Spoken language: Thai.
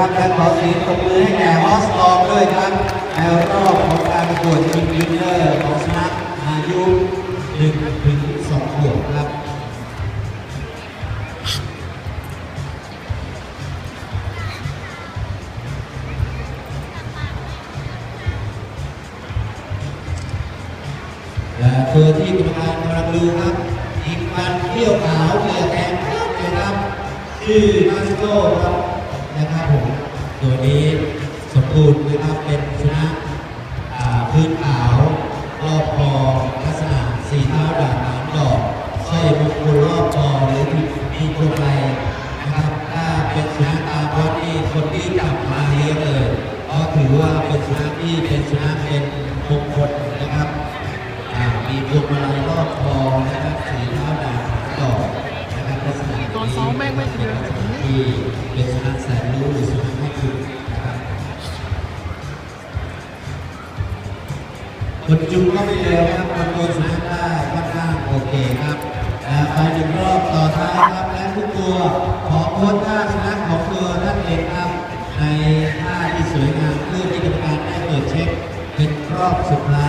ครับและขอเสียงปรบมือให้แก่ออสตองด้วยครับในรอบของการประกวดทีมวินเนอร์ของสนักอายุ1ถึง2ขวบครับและตัวที่กรรมการกำลังดูครับอีกฟันเที่ยวขาวเหลือแกงเลยครับชื่อมาสโก้ครับ นะครับผมตัวนี้สมบูรณ์นะครับเป็นสุนัขพื้นขาวรอบคอลักษณะสีเท้าด่างหางดอกสร้อยมงคลรอบคอหรือมีมีพวงไรนะครับถ้าเป็นสุนัขตามวัดนี่คนที่จับมาเลี้ยงเลยเพราะถือว่าเป็นสุนัขที่เป็นสุนัขเป็นมงคลนะครับมีพวงมาลัยรอบคอนะครับสีเท้าด่างดอกนะครับลักษณะ อนซ้อมแม่งไม่เจอที่เป็นสุนัขแสนรู้หรือสุนัขให้คุณนะครับคนจุงก็ไม่เร็วนะครับคนตัวสุนัขได้ค่อนข้างโอเคครับไปหนึ่งรอบต่อท้ายครับและทุกตัวขอโพสท่าสุนัขของตัวท่านเองครับ ในท่าที่สวยงามเพื่อที่กรรมการได้เปิดเช็คเป็นรอบสุดท้าย